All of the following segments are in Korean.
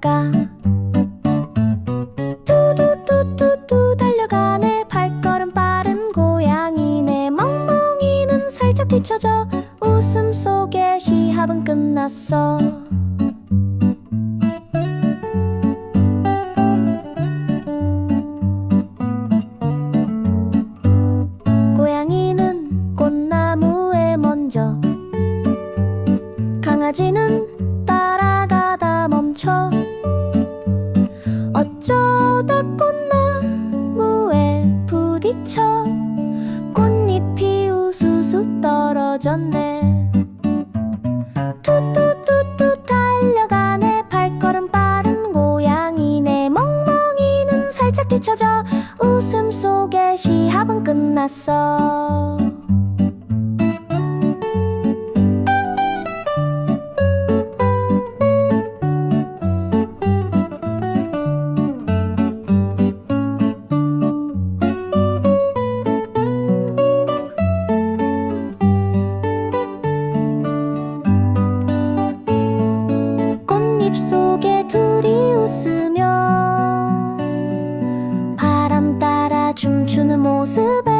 갈까? 뚜두뚜뚜뚜 달려가네. 발걸음 빠른 고양이네. 멍멍이는 살짝 뒤쳐져 웃음 속에 시합은 끝났어. 고양이는 꽃나무에 먼저 강아지는 따라가다 멈춰 어쩌다 꽃나무에 부딪혀 꽃잎이 우수수 떨어졌네. 뚜뚜뚜뚜 달려가네 발걸음 빠른 고양이네. 멍멍이는 살짝 뒤쳐져 웃음 속에 시합은 끝났어 모습에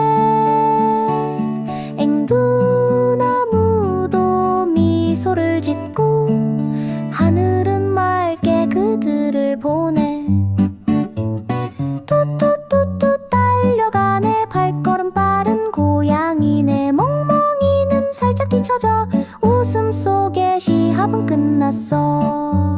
앵두나무도 미소를 짓고 하늘은 맑게 그들을 보내 뚜뚜뚜뚜 달려가네 발걸음 빠른 고양이네 멍멍이는 살짝 뒤쳐져 웃음 속에 시합은 끝났어